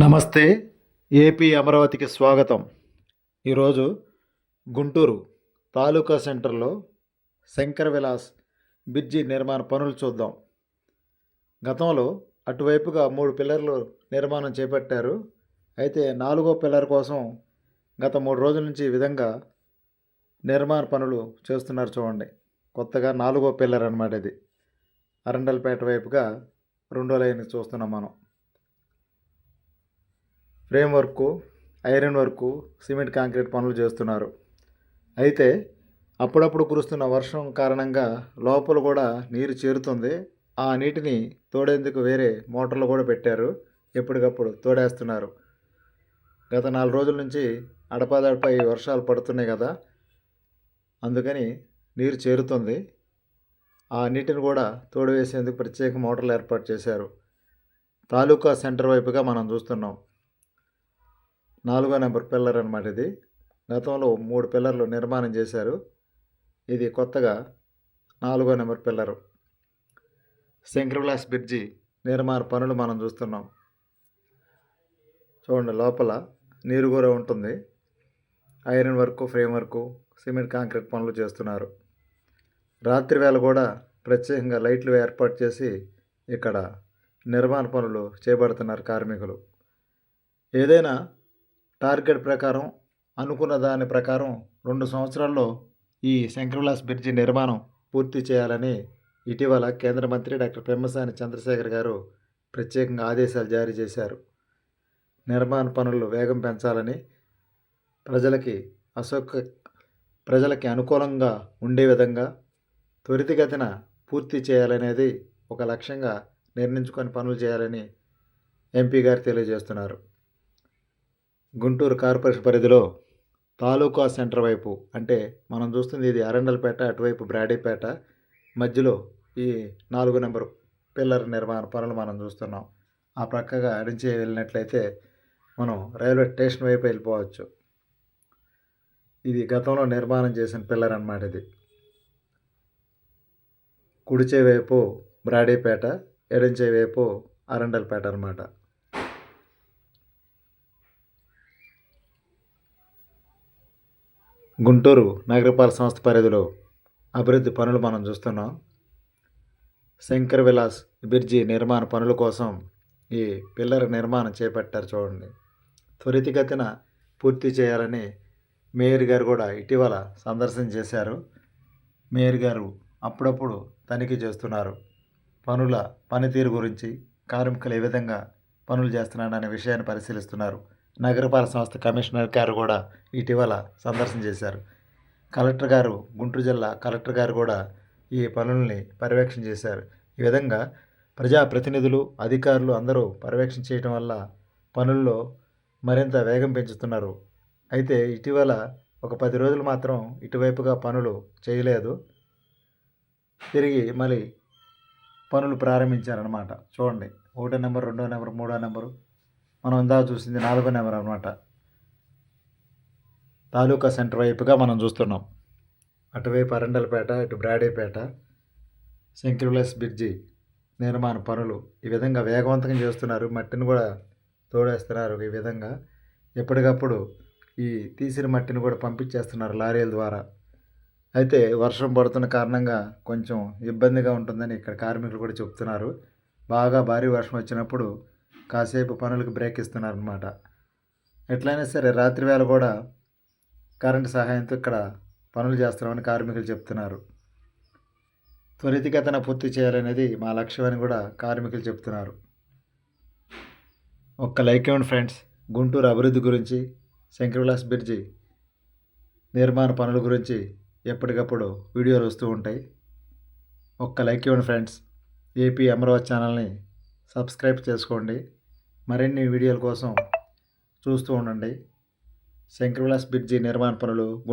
నమస్తే ఏపీ అమరావతికి స్వాగతం. ఈరోజు గుంటూరు తాలూకా సెంటర్లో శంకర్ విలాస్ బ్రిడ్జి నిర్మాణ పనులు చూద్దాం. గతంలో అటువైపుగా మూడు పిల్లర్లు నిర్మాణం చేపట్టారు. అయితే నాలుగో పిల్లర్ కోసం గత మూడు రోజుల నుంచి ఈ విధంగా నిర్మాణ పనులు చేస్తున్నారు చూడండి. కొత్తగా నాలుగో పిల్లర్ అన్నమాట ఇది. అరండల్పేట వైపుగా రెండో లైన్ చూస్తున్నాం మనం. Frame work iron work cement concrete పనులు చేస్తున్నారు. అయితే అప్పుడప్పుడు కురుస్తున్న వర్షం కారణంగా లోపల కూడా నీరు చేరుతుంది. ఆ నీటిని తోడేందుకు వేరే మోటార్లు కూడా పెట్టారు. ఎప్పటికప్పుడు తోడేస్తున్నారు. గత నాలుగు రోజుల నుంచి అడపాదడపై వర్షాలు పడుతున్నాయి కదా. అందుకని నీరు చేరుతుంది. ఆ నీటిని కూడా తోడు వేసేందుకు ప్రత్యేక మోటార్లు ఏర్పాటు చేశారు. తాలూకా సెంటర్ వైపుగా మనం చూస్తున్నాం. నాలుగో నెంబర్ పిల్లర్ అనమాట ఇది. గతంలో మూడు పిల్లర్లు నిర్మాణం చేశారు. ఇది కొత్తగా నాలుగో number pillar. Shankar glass bridge నిర్మాణ పనులు మనం చూస్తున్నాం. చూడండి లోపల నీరు కూడా ఉంటుంది. Iron work frame work cement concrete పనులు చేస్తున్నారు. రాత్రి వేళ కూడా ప్రత్యేకంగా లైట్లు ఏర్పాటు చేసి ఇక్కడ నిర్మాణ పనులు చేపడుతున్నారు కార్మికులు. ఏదైనా టార్గెట్ ప్రకారం అనుకున్న దాని ప్రకారం రెండు సంవత్సరాల్లో ఈ శంకర్విలాస్ బ్రిడ్జి నిర్మాణం పూర్తి చేయాలని ఇటీవల కేంద్ర మంత్రి డాక్టర్ పెమ్మసాని చంద్రశేఖర్ గారు ప్రత్యేకంగా ఆదేశాలు జారీ చేశారు. నిర్మాణ పనులు వేగం పెంచాలని ప్రజలకి అశోక ప్రజలకి అనుకూలంగా ఉండే విధంగా త్వరితగతిన పూర్తి చేయాలనేది ఒక లక్ష్యంగా నిర్ణయించుకొని పనులు చేయాలని ఎంపీ గారు తెలియజేస్తున్నారు. గుంటూరు కార్పొరేషన్ పరిధిలో తాలూకా సెంటర్ వైపు అంటే మనం చూస్తుంది ఇది అరండల్పేట అటువైపు బ్రాడీపేట మధ్యలో ఈ నాలుగు నెంబర్ పిల్లర్ నిర్మాణ పనులు మనం చూస్తున్నాం. ఆ ప్రక్కగా అడించి వెళ్ళినట్లయితే మనం రైల్వే స్టేషన్ వైపు వెళ్ళిపోవచ్చు. ఇది గతంలో నిర్మాణం చేసిన పిల్లర్ అనమాట ఇది. కుడిచే వైపు బ్రాడీపేట ఎడంచే వైపు అరండల్పేట అన్నమాట. గుంటూరు నగరపాలక సంస్థ పరిధిలో అభివృద్ధి పనులు మనం చూస్తున్నాం. శంకర్ విలాస్ బిర్జీ నిర్మాణ పనుల కోసం ఈ పిల్లర్ నిర్మాణం చేపట్టారు చూడండి. త్వరితగతిన పూర్తి చేయాలని మేయర్ గారు కూడా ఇటీవల సందర్శన చేశారు. మేయర్ గారు అప్పుడప్పుడు తనిఖీ చేస్తున్నారు. పనుల పనితీరు గురించి కార్మికులు ఏ విధంగా పనులు చేస్తున్నారనే విషయాన్ని పరిశీలిస్తున్నారు. నగరపాలక సంస్థ కమిషనర్ గారు కూడా ఇటీవల సందర్శన చేశారు. కలెక్టర్ గారు గుంటూరు జిల్లా కలెక్టర్ గారు కూడా ఈ పనుల్ని పర్యవేక్షణ చేశారు. ఈ విధంగా ప్రజాప్రతినిధులు అధికారులు అందరూ పర్యవేక్షణ చేయడం వల్ల పనుల్లో మరింత వేగం పెంచుతున్నారు. అయితే ఇటీవల ఒక పది రోజులు మాత్రం ఇటువైపుగా పనులు చేయలేదు. తిరిగి మళ్ళీ పనులు ప్రారంభించారనమాట చూడండి ఒకటో నెంబర్ రెండో నెంబర్ మూడో నెంబరు. మనం ఇందా చూసింది నాలుగో నెంబర్ అనమాట తాలూకా సెంటర్ వైపుగా మనం చూస్తున్నాం. అటువైపు అరండలపేట ఇటు బ్రాడేపేట సెంక్యులస్ బ్రిడ్జి నిర్మాణ పనులు ఈ విధంగా వేగవంతంగా చేస్తున్నారు. మట్టిని కూడా తోడేస్తున్నారు ఈ విధంగా. ఎప్పటికప్పుడు ఈ తీసిన మట్టిని కూడా పంపించేస్తున్నారు లారీల ద్వారా. అయితే వర్షం పడుతున్న కారణంగా కొంచెం ఇబ్బందిగా ఉంటుందని ఇక్కడ కార్మికులు కూడా చెప్తున్నారు. బాగా భారీ వర్షం వచ్చినప్పుడు కాసేపు పనులకు బ్రేక్ ఇస్తున్నారు అనమాట ఎట్లయినా సరే రాత్రి వేళ కూడా కరెంటు సహాయంతో ఇక్కడ పనులు చేస్తున్నామని కార్మికులు చెప్తున్నారు. త్వరితగతన పూర్తి చేయాలనేది మా లక్ష్యం అని కూడా కార్మికులు చెప్తున్నారు. ఒక్క లైక్ ఇవ్వండి ఫ్రెండ్స్. గుంటూరు అభివృద్ధి గురించి శంకరవిలాస్ బ్రిడ్జి నిర్మాణ పనుల గురించి ఎప్పటికప్పుడు వీడియోలు వస్తూ ఉంటాయి. ఒక్క లైక్ ఇవ్వండి ఫ్రెండ్స్. ఏపీ అమరావతి ఛానల్ని సబ్స్క్రైబ్ చేసుకోండి. మరిన్ని వీడియోల కోసం చూస్తూ ఉండండి. శంకర్విలాస్ బ్రిడ్జి నిర్మాణ పనులు